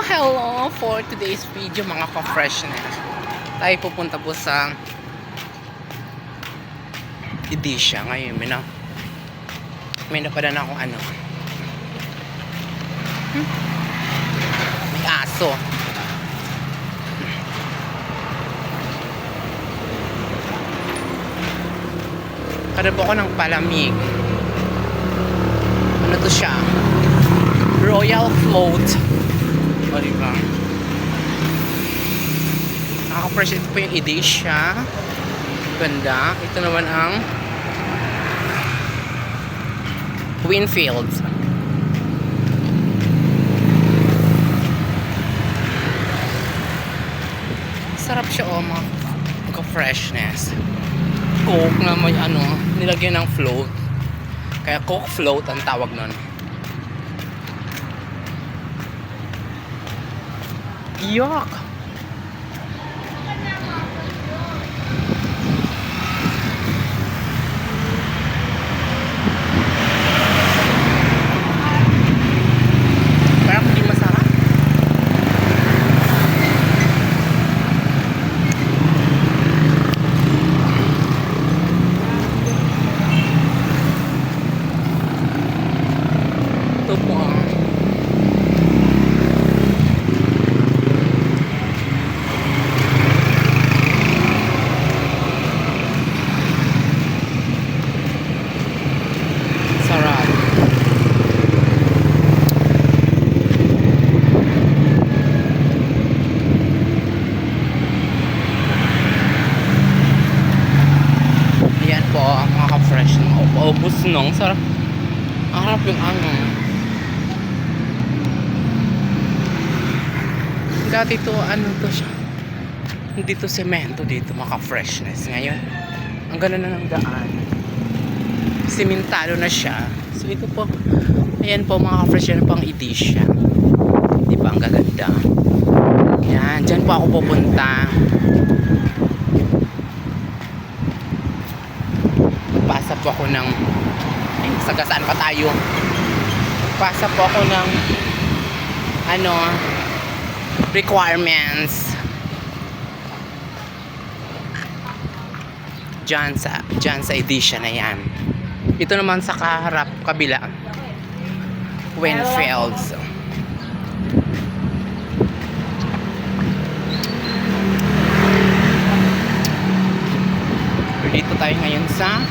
hello! For today's video mga ka-freshness. Tayo pupunta po sa Edisha ngayon may na may napadaan akong ano. Hmm? may aso. Kada po ako ng palamig. Ano to siya? Royal Float o diba nakaka-fresh ito po yung Edisha ganda. Ito naman ang Winfield sarap siya oh mga ka-freshness. Coke na may ano nilagyan ng float. Kaya coke float ang tawag nun Yuck! Parang hindi masarap. Ito. Sarap. Ayan po, mga ka-fresh ng ubos nung sarap. Ang harap yung ano. Dati to, ano to siya. Hindi to semento dito, mga ka-freshness. Ngayon, ang ganda na ng daan simentado na siya. So ito po, ayan po mga ka-fresh yan pang edisya. Di ba ang gaganda? Yan, dyan po ako pupunta. Pasa po ako ng ay, sagasaan pa tayo. Pasa po ako ng ano requirements. Dyan sa, dyan sa edition na yan. Ito naman sa kaharap, kabila. Winfields. Dito tayo ngayon sa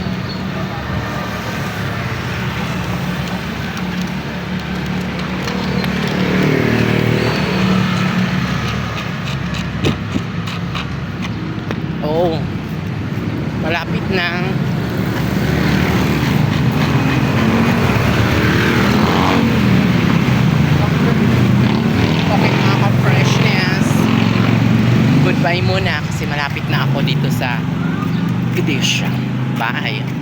Oh, malapit na. Okay mga ka-freshness. Goodbye muna kasi malapit na ako dito sa Edisha. Bye.